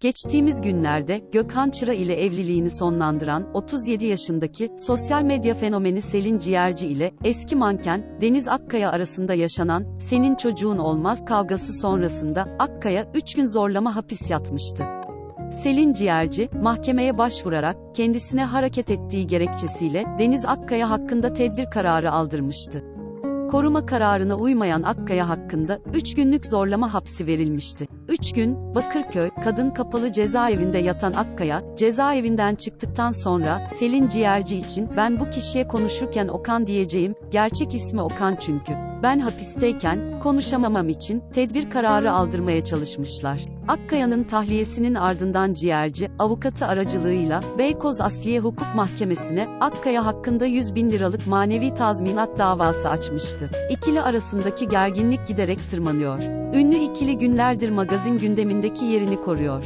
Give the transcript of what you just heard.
Geçtiğimiz günlerde Gökhan Çıra ile evliliğini sonlandıran 37 yaşındaki sosyal medya fenomeni Selin Ciğerci ile eski manken Deniz Akkaya arasında yaşanan "Senin çocuğun olmaz" kavgası sonrasında Akkaya 3 gün zorlama hapis yatmıştı. Selin Ciğerci, mahkemeye başvurarak kendisine hareket ettiği gerekçesiyle Deniz Akkaya hakkında tedbir kararı aldırmıştı. Koruma kararına uymayan Akkaya hakkında 3 günlük zorlama hapsi verilmişti. 3 gün, Bakırköy, Kadın Kapalı Cezaevinde yatan Akkaya, cezaevinden çıktıktan sonra, Selin Ciğerci için, ben bu kişiye konuşurken Okan diyeceğim, gerçek ismi Okan çünkü. Ben hapisteyken, konuşamamam için, tedbir kararı aldırmaya çalışmışlar. Akkaya'nın tahliyesinin ardından Ciğerci, avukatı aracılığıyla, Beykoz Asliye Hukuk Mahkemesi'ne, Akkaya hakkında 100 bin liralık manevi tazminat davası açmıştı. İkili arasındaki gerginlik giderek tırmanıyor. Ünlü ikili günlerdir magazin gündemindeki yerini koruyor.